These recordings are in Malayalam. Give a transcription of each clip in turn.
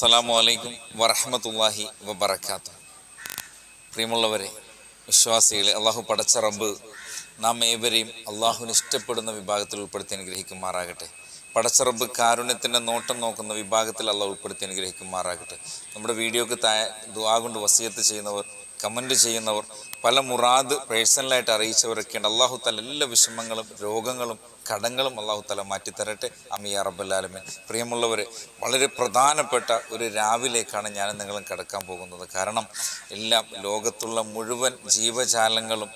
അസ്സലാമു അലൈക്കും വറഹമത്തല്ലാഹി വബർക്കാത്തു പ്രിയമുള്ളവരെ വിശ്വാസികളെ അള്ളാഹു പടച്ച റബ്ബ് നാം ഏവരെയും അള്ളാഹുവിന് ഇഷ്ടപ്പെടുന്ന വിഭാഗത്തിൽ ഉൾപ്പെടുത്തി അനുഗ്രഹിക്കുമാറാകട്ടെ. പടച്ച റബ്ബ് കാരുണ്യത്തിന്റെ നോട്ടം നോക്കുന്ന വിഭാഗത്തിൽ അള്ളാഹ് ഉൾപ്പെടുത്തി അനുഗ്രഹിക്കുമാറാകട്ടെ. നമ്മുടെ വീഡിയോക്ക് താഴെ ദുആ കൊണ്ട് വസിയത്ത് ചെയ്യുന്നവർ കമന്റ് ചെയ്യുന്നവർ പല മുറാദ് പേഴ്സണലായിട്ട് അറിയിച്ചവരൊക്കെയുണ്ട് അള്ളാഹു തല എല്ലാ വിഷമങ്ങളും രോഗങ്ങളും കടങ്ങളും അള്ളാഹു തല മാറ്റിത്തരട്ടെ. അമിയ റബ്ബല്ലാലമൻ പ്രിയമുള്ളവർ വളരെ പ്രധാനപ്പെട്ട ഒരു രാവിലേക്കാണ് ഞാനും നിങ്ങളും കിടക്കാൻ പോകുന്നത്. കാരണം എല്ലാം ലോകത്തുള്ള മുഴുവൻ ജീവജാലങ്ങളും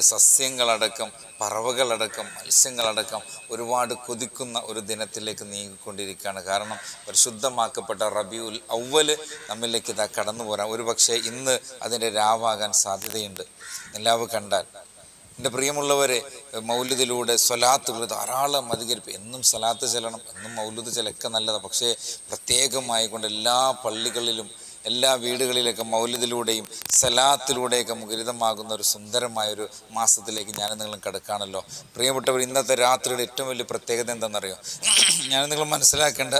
സസ്യങ്ങളടക്കം പറവകളടക്കം മത്സ്യങ്ങളടക്കം ഒരുപാട് കൊതിക്കുന്ന ഒരു ദിനത്തിലേക്ക് നീങ്ങിക്കൊണ്ടിരിക്കുകയാണ്. കാരണം പരിശുദ്ധമാക്കപ്പെട്ട റബിയുൽ ഔവൽ നമ്മിലേക്ക് ഇതാ കടന്നു പോരാം. ഒരു പക്ഷേ ഇന്ന് അതിന്റെ രാവാകാൻ സാധ്യതയുണ്ട്. എല്ലാവരും കണ്ടാൽ. എന്റെ പ്രിയമുള്ളവരെ മൗലുദിലൂടെ സ്വലാത്തുകൾ ധാരാളം അധികരിപ്പ്. എന്നും സ്വലാത്ത് ചെല്ലണം എന്നും മൗലുദ് ചെലൊക്കെ നല്ലതാണ് പക്ഷേ പ്രത്യേകമായി കൊണ്ട് എല്ലാ പള്ളികളിലും എല്ലാ വീടുകളിലേക്ക് മൗല്യത്തിലൂടെയും സലാത്തിലൂടെയൊക്കെ മുഖരിതമാകുന്ന ഒരു സുന്ദരമായ ഒരു മാസത്തിലേക്ക് ഞാൻ നിങ്ങളും കിടക്കാണല്ലോ പ്രിയപ്പെട്ടവർ ഇന്നത്തെ രാത്രിയുടെ ഏറ്റവും വലിയ പ്രത്യേകത എന്താണെന്നറിയോ? ഞാൻ നിങ്ങൾ മനസ്സിലാക്കേണ്ട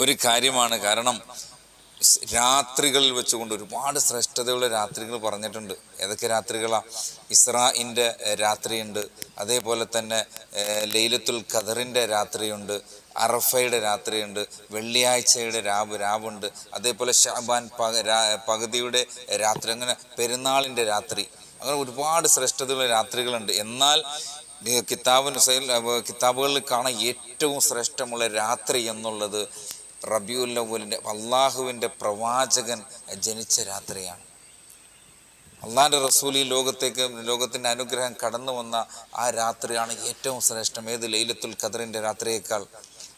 ഒരു കാര്യമാണ്. കാരണം രാത്രികളിൽ വെച്ചുകൊണ്ട് ഒരുപാട് ശ്രേഷ്ഠതയുള്ള രാത്രികൾ പറഞ്ഞിട്ടുണ്ട്. ഏതൊക്കെ രാത്രികളാണ് ഇസ്രാഇന്റെ രാത്രിയുണ്ട്. അതേപോലെ തന്നെ ലൈലത്തുൽ ഖദറിന്റെ രാത്രിയുണ്ട്. അറഫയുടെ രാത്രിയുണ്ട്. വെള്ളിയാഴ്ചയുടെ രാവ് രാവുണ്ട്. അതേപോലെ ഷാബാൻ പക പകുതിയുടെ രാത്രി അങ്ങനെ പെരുന്നാളിന്റെ രാത്രി. അങ്ങനെ ഒരുപാട് ശ്രേഷ്ഠതയുള്ള രാത്രികളുണ്ട്. എന്നാൽ കിതാബിന് കിതാബുകളിൽ കാണാൻ ഏറ്റവും ശ്രേഷ്ഠമുള്ള രാത്രി എന്നുള്ളത് റബിയുൽ അവലിന്റെ അള്ളാഹുവിന്റെ പ്രവാചകൻ ജനിച്ച രാത്രിയാണ്. അള്ളാഹിന്റെ റസൂൽ ഈ ലോകത്തേക്ക് ലോകത്തിന്റെ അനുഗ്രഹം കടന്നു വന്ന ആ രാത്രിയാണ് ഏറ്റവും ശ്രേഷ്ഠം. ഏത് ലൈലത്തുൽ ഖദറിന്റെ രാത്രിയേക്കാൾ.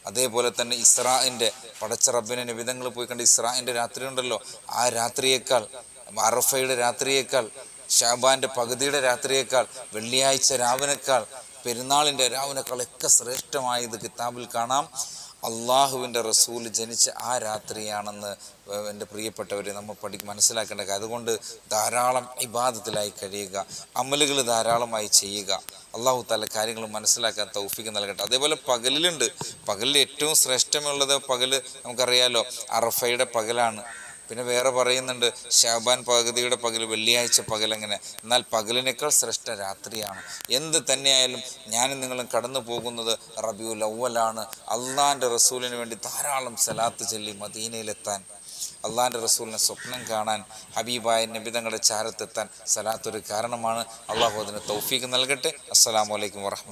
അതേപോലെ തന്നെ ഇസ്രായിന്റെ പടച്ച റബ്ബിനെ നിവിധങ്ങൾ പോയി കണ്ട് ഇസ്രായിന്റെ രാത്രി ഉണ്ടല്ലോ. ആ രാത്രിയേക്കാൾ അറഫയുടെ രാത്രിയേക്കാൾ ഷാബാന്റെ പകുതിയുടെ രാത്രിയേക്കാൾ വെള്ളിയാഴ്ച രാവിനേക്കാൾ പെരുന്നാളിന്റെ രാവിനേക്കാൾ ഒക്കെ ശ്രേഷ്ഠമായത് കിതാബിൽ കാണാം. അള്ളാഹുവിന്റെ റസൂൽ ജനിച്ച ആ രാത്രിയാണെന്ന് എന്റെ പ്രിയപ്പെട്ടവരെ നമ്മൾ പഠി മനസ്സിലാക്കേണ്ട അതുകൊണ്ട് ധാരാളം ഇബാദത്തിലായി കഴിയുക അമലുകൾ ധാരാളമായി ചെയ്യുക. അള്ളാഹു തല കാര്യങ്ങൾ മനസ്സിലാക്കാൻ തൗഫിക്ക് നൽകട്ടെ. അതേപോലെ പകലിലുണ്ട്. പകലിൽ ഏറ്റവും ശ്രേഷ്ഠമുള്ളത് പകൽ നമുക്കറിയാലോ അറഫയുടെ പകലാണ്. പിന്നെ വേറെ പറയുന്നുണ്ട് ഷാബാൻ പകുതിയുടെ പകൽ വെള്ളിയാഴ്ച പകലെങ്ങനെ? എന്നാൽ പകലിനേക്കാൾ ശ്രേഷ്ഠ രാത്രിയാണ്. എന്ത് തന്നെയായാലും ഞാനും നിങ്ങളും കടന്നു പോകുന്നത് റബിയുൽ അവലാണ് അള്ളാന്റെ റസൂലിന് വേണ്ടി ധാരാളം സലാത്ത് ചൊല്ലി മദീനയിലെത്താൻ അള്ളാന്റെ റസൂലിനെ സ്വപ്നം കാണാൻ ഹബീബായ നബിതങ്ങളുടെ ചാരത്തെത്താൻ സലാത്തൊരു കാരണമാണ്. അള്ളാഹു അതിന് തൗഫീക്ക് നൽകട്ടെ. അസ്സാം വലൈക്കും വറഹ്മ